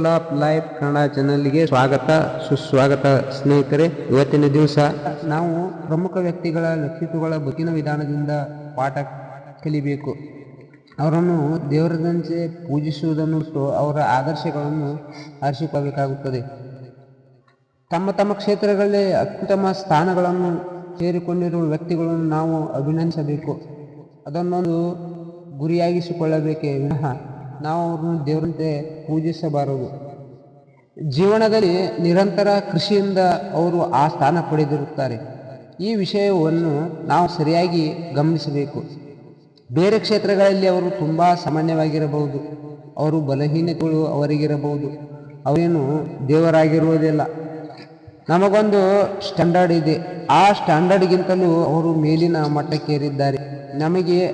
Soul of life Kannada ಚಾನಲ್ಗೆ ಸ್ವಾಗತ, ಸುಸ್ವಾಗತ ಸ್ನೇಹಿತರೆ. ಇವತ್ತಿನ ದಿವಸ ನಾವು ಪ್ರಮುಖ ವ್ಯಕ್ತಿಗಳ ವ್ಯಕ್ತಿತ್ವಗಳ ಬದುಕಿನ ವಿಧಾನದಿಂದ ಪಾಠ ಕಲಿಬೇಕು. ಅವರನ್ನು ದೇವರದಂತೆ ಪೂಜಿಸುವುದನ್ನು ಅವರ ಆದರ್ಶಗಳನ್ನು ಆರಿಸಿಕೊಳ್ಳಬೇಕಾಗುತ್ತದೆ ತಮ್ಮ ತಮ್ಮ ಕ್ಷೇತ್ರಗಳಲ್ಲಿ ಅತ್ಯುತ್ತಮ ಸ್ಥಾನಗಳನ್ನು ಸೇರಿಕೊಂಡಿರುವ ವ್ಯಕ್ತಿಗಳನ್ನು ನಾವು ಅಭಿನಂದಿಸಬೇಕು. ಅದನ್ನೊಂದು ಗುರಿಯಾಗಿಸಿಕೊಳ್ಳಬೇಕೇ ವಿನಃ ನಾವು ಅವ್ರನ್ನ ದೇವರಂತೆ ಪೂಜಿಸಬಾರದು. ಜೀವನದಲ್ಲಿ ನಿರಂತರ ಕೃಷಿಯಿಂದ ಅವರು ಆ ಸ್ಥಾನ ಪಡೆದಿರುತ್ತಾರೆ. ಈ ವಿಷಯವನ್ನು ನಾವು ಸರಿಯಾಗಿ ಗಮನಿಸಬೇಕು. ಬೇರೆ ಕ್ಷೇತ್ರಗಳಲ್ಲಿ ಅವರು ತುಂಬ ಸಾಮಾನ್ಯವಾಗಿರಬಹುದು. ಅವರು ಬಲಹೀನತೆಗಳು ಅವರಿಗಿರಬಹುದು. ಅವರೇನು ದೇವರಾಗಿರುವುದಿಲ್ಲ. ನಮಗೊಂದು ಸ್ಟ್ಯಾಂಡರ್ಡ್ ಇದೆ. ಆ ಸ್ಟ್ಯಾಂಡರ್ಡ್ಗಿಂತಲೂ ಅವರು ಮೇಲಿನ ಮಟ್ಟಕ್ಕೇರಿದ್ದಾರೆ. ನಮಗೆ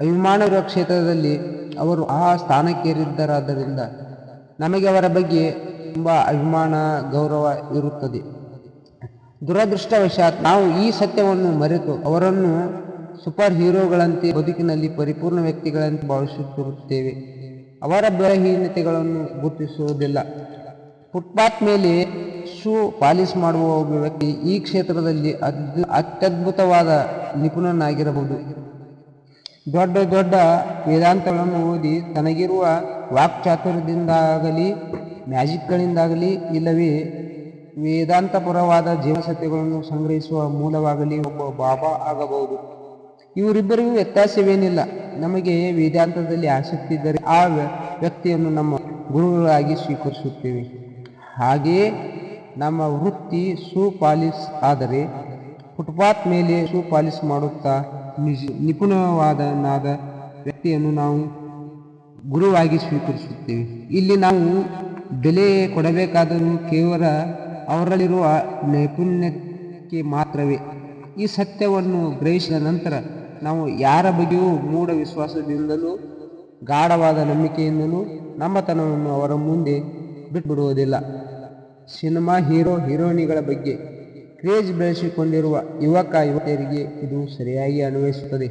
ಅಭಿಮಾನವಿರುವ ಕ್ಷೇತ್ರದಲ್ಲಿ ಅವರು ಆ ಸ್ಥಾನಕ್ಕೇರಿದ್ದರಾದ್ದರಿಂದ ನಮಗೆ ಅವರ ಬಗ್ಗೆ ತುಂಬ ಅಭಿಮಾನ, ಗೌರವ ಇರುತ್ತದೆ. ದುರದೃಷ್ಟವಶಾತ್ ನಾವು ಈ ಸತ್ಯವನ್ನು ಮರೆತು ಅವರನ್ನು ಸೂಪರ್ ಹೀರೋಗಳಂತೆ ಬದುಕಿನಲ್ಲಿ ಪರಿಪೂರ್ಣ ವ್ಯಕ್ತಿಗಳಂತೆ ಭಾವಿಸುತ್ತಿರುತ್ತೇವೆ. ಅವರ ಬಲಹೀನತೆಗಳನ್ನು ಗುರುತಿಸುವುದಿಲ್ಲ. ಫುಟ್ಪಾತ್ ಮೇಲೆ ಶೂ ಪಾಲಿಸ್ ಮಾಡುವ ಒಬ್ಬ ವ್ಯಕ್ತಿ ಈ ಕ್ಷೇತ್ರದಲ್ಲಿ ಅತ್ಯದ್ಭುತವಾದ ನಿಪುಣನಾಗಿರಬಹುದು. ದೊಡ್ಡ ದೊಡ್ಡ ವೇದಾಂತಗಳನ್ನು ಓದಿ ತನಗಿರುವ ವಾಕ್ಚಾತುರ್ಯದಿಂದಾಗಲಿ, ಮ್ಯಾಜಿಕ್ಗಳಿಂದಾಗಲಿ ಇಲ್ಲವೇ ವೇದಾಂತಪರವಾದ ಜೀವಸತ್ಯಗಳನ್ನು ಸಂಗ್ರಹಿಸುವ ಮೂಲವಾಗಲಿ ಒಬ್ಬ ಬಾಬಾ ಆಗಬಹುದು. ಇವರಿಬ್ಬರಿಗೂ ವ್ಯತ್ಯಾಸವೇನಿಲ್ಲ. ನಮಗೆ ವೇದಾಂತದಲ್ಲಿ ಆಸಕ್ತಿ ಇದ್ದರೆ ಆ ವ್ಯ- ವ್ಯಕ್ತಿಯನ್ನು ನಮ್ಮ ಗುರುಗಳಾಗಿ ಸ್ವೀಕರಿಸುತ್ತೇವೆ. ಹಾಗೆಯೇ ನಮ್ಮ ವೃತ್ತಿ ಸುಪಾಲಿಸ್ ಪಾಲಿಸ್ ಆದರೆ, ಫುಟ್ಪಾತ್ ಮೇಲೆ ಶೂ ಪಾಲಿಸ್ ಮಾಡುತ್ತಾ ನಿಜ ನಿಪುಣವಾದನಾದ ವ್ಯಕ್ತಿಯನ್ನು ನಾವು ಗುರುವಾಗಿ ಸ್ವೀಕರಿಸುತ್ತೇವೆ. ಇಲ್ಲಿ ನಾವು ಬೆಲೆ ಕೊಡಬೇಕಾದರೂ ಕೇವಲ ಅವರಲ್ಲಿರುವ ನೈಪುಣ್ಯಕ್ಕೆ ಮಾತ್ರವೇ. ಈ ಸತ್ಯವನ್ನು ಗ್ರಹಿಸಿದ ನಂತರ ನಾವು ಯಾರ ಬಗ್ಗೆಯೂ ಮೂಢ ವಿಶ್ವಾಸದಿಂದಲೂ ಗಾಢವಾದ ನಂಬಿಕೆಯಿಂದಲೂ ನಮ್ಮತನವನ್ನು ಅವರ ಮುಂದೆ ಬಿಟ್ಬಿಡುವುದಿಲ್ಲ. ಸಿನಿಮಾ ಹೀರೋ, ಹೀರೋಯಿನಿಗಳ ಬಗ್ಗೆ ಕ್ರೇಜ್ ಬೆಳೆಸಿಕೊಂಡಿರುವ ಯುವಕ, ಯುವತಿಯರಿಗೆ ಇದು ಸರಿಯಾಗಿ ಅನ್ವಯಿಸುತ್ತದೆ.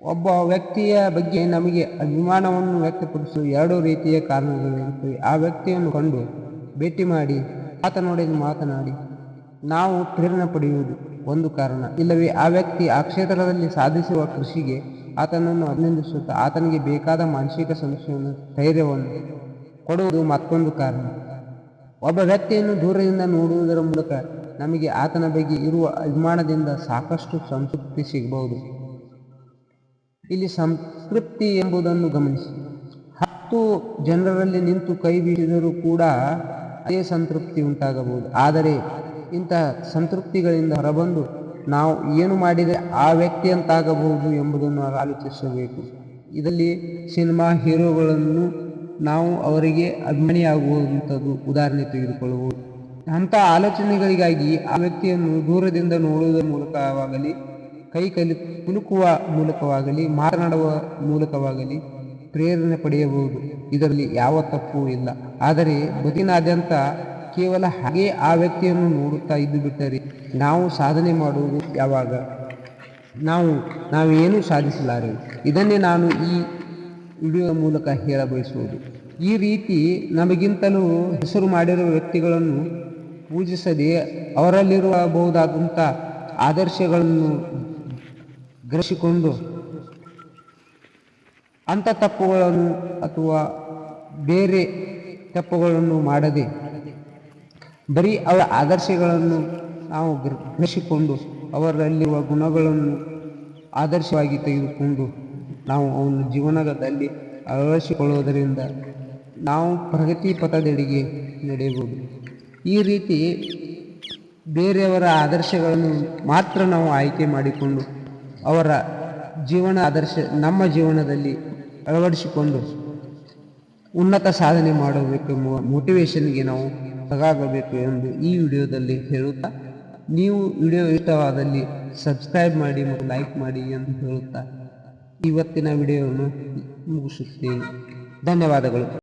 ಒಬ್ಬ ವ್ಯಕ್ತಿಯ ಬಗ್ಗೆ ನಮಗೆ ಅಭಿಮಾನವನ್ನು ವ್ಯಕ್ತಪಡಿಸಲು ಎರಡು ರೀತಿಯ ಕಾರಣಗಳಿರುತ್ತವೆ. ಆ ವ್ಯಕ್ತಿಯನ್ನು ಕಂಡು ಭೇಟಿ ಮಾಡಿ ಮಾತನಾಡಿ ಮಾತನಾಡಿ, ನಾವು ಪ್ರೇರಣೆ ಪಡೆಯುವುದು ಒಂದು ಕಾರಣ. ಇಲ್ಲವೇ, ಆ ವ್ಯಕ್ತಿ ಆ ಕ್ಷೇತ್ರದಲ್ಲಿ ಸಾಧಿಸುವ ಕೃಷಿಗೆ ಆತನನ್ನು ಅಭಿನಂದಿಸುತ್ತಾ ಆತನಿಗೆ ಬೇಕಾದ ಮಾನಸಿಕ ಸಮಸ್ಯೆಯನ್ನು ಧೈರ್ಯವನ್ನು ಕೊಡುವುದು ಮತ್ತೊಂದು ಕಾರಣ. ಒಬ್ಬ ವ್ಯಕ್ತಿಯನ್ನು ದೂರದಿಂದ ನೋಡುವುದರ ಮೂಲಕ ನಮಗೆ ಆತನ ಬಗ್ಗೆ ಇರುವ ಅಭಿಮಾನದಿಂದ ಸಾಕಷ್ಟು ಸಂತೃಪ್ತಿ ಸಿಗಬಹುದು. ಇಲ್ಲಿ ಸಂತೃಪ್ತಿ ಎಂಬುದನ್ನು ಗಮನಿಸಿ. ಹತ್ತು ಜನರಲ್ಲಿ ನಿಂತು ಕೈ ಬೀಸಿದರೂ ಕೂಡ ಅದೇ ಸಂತೃಪ್ತಿ ಉಂಟಾಗಬಹುದು. ಆದರೆ ಇಂತಹ ಸಂತೃಪ್ತಿಗಳಿಂದ ಹೊರಬಂದು ನಾವು ಏನು ಮಾಡಿದರೆ ಆ ವ್ಯಕ್ತಿಯಂತಾಗಬಹುದು ಎಂಬುದನ್ನು ಆಲೋಚಿಸಬೇಕು. ಇದರಲ್ಲಿ ಸಿನಿಮಾ ಹೀರೋಗಳನ್ನು ನಾವು ಅವರಿಗೆ ಅಭಿಮಾನಿಯಾಗುವಂಥದ್ದು ಉದಾಹರಣೆ ತೆಗೆದುಕೊಳ್ಳುವುದು. ಅಂಥ ಆಲೋಚನೆಗಳಿಗಾಗಿ ಆ ವ್ಯಕ್ತಿಯನ್ನು ದೂರದಿಂದ ನೋಡುವುದರ ಮೂಲಕವಾಗಲಿ, ಕೈ ಕಲಿ ಕುಲುಕುವ ಮೂಲಕವಾಗಲಿ, ಮಾತನಾಡುವ ಮೂಲಕವಾಗಲಿ ಪ್ರೇರಣೆ ಪಡೆಯಬಹುದು. ಇದರಲ್ಲಿ ಯಾವ ತಪ್ಪು ಇಲ್ಲ. ಆದರೆ ಬದಿನಾದ್ಯಂತ ಕೇವಲ ಹಾಗೆ ಆ ವ್ಯಕ್ತಿಯನ್ನು ನೋಡುತ್ತಾ ಇದ್ದು ಬಿಟ್ಟರೆ ನಾವು ಸಾಧನೆ ಮಾಡುವುದು ಯಾವಾಗ? ನಾವು, ನಾವೇನು ಸಾಧಿಸಲಾರೆವು ಇದನ್ನೇ ನಾನು ಈ ವಿಡಿಯೋ ಮೂಲಕ ಹೇಳ ಬಯಸುವುದು ಈ ರೀತಿ ನಮಗಿಂತಲೂ ಹೆಸರು ಮಾಡಿರುವ ವ್ಯಕ್ತಿಗಳನ್ನು ಪೂಜಿಸದೆ ಅವರಲ್ಲಿರಬಹುದಾದಂಥ ಆದರ್ಶಗಳನ್ನು ಗ್ರಹಿಸಿಕೊಂಡು ಅಂಥ ತಪ್ಪುಗಳನ್ನು ಅಥವಾ ಬೇರೆ ತಪ್ಪುಗಳನ್ನು ಮಾಡದೆ ಬರೀ ಅವರ ಆದರ್ಶಗಳನ್ನು ನಾವು ಗ್ರಹಿಸಿಕೊಂಡು ಅವರಲ್ಲಿರುವ ಗುಣಗಳನ್ನು ಆದರ್ಶವಾಗಿ ತೆಗೆದುಕೊಂಡು ನಾವು ಅವನ ಜೀವನದಲ್ಲಿ ಅಳವಡಿಸಿಕೊಳ್ಳುವುದರಿಂದ ನಾವು ಪ್ರಗತಿ ಪಥದೆಡೆಗೆ ನಡೆಯಬಹುದು. ಈ ರೀತಿ ಬೇರೆಯವರ ಆದರ್ಶಗಳನ್ನು ಮಾತ್ರ ನಾವು ಆಯ್ಕೆ ಮಾಡಿಕೊಂಡು ಅವರ ಜೀವನ ಆದರ್ಶ, ನಮ್ಮ ಜೀವನದಲ್ಲಿ ಅಳವಡಿಸಿಕೊಂಡು ಉನ್ನತ ಸಾಧನೆ ಮಾಡಬೇಕೆಂಬ ಮೋಟಿವೇಶನ್ಗೆ ನಾವು ತಗಾಗಬೇಕು ಎಂದು ಈ ವಿಡಿಯೋದಲ್ಲಿ ಹೇಳುತ್ತಾ, ನೀವು ವಿಡಿಯೋ ಇಷ್ಟವಾದಲ್ಲಿ ಸಬ್ಸ್ಕ್ರೈಬ್ ಮಾಡಿ ಮತ್ತು ಲೈಕ್ ಮಾಡಿ ಎಂದು ಹೇಳುತ್ತಾ ಇವತ್ತಿನ ವಿಡಿಯೋವನ್ನು ಮುಗಿಸುತ್ತೇನೆ. ಧನ್ಯವಾದಗಳು.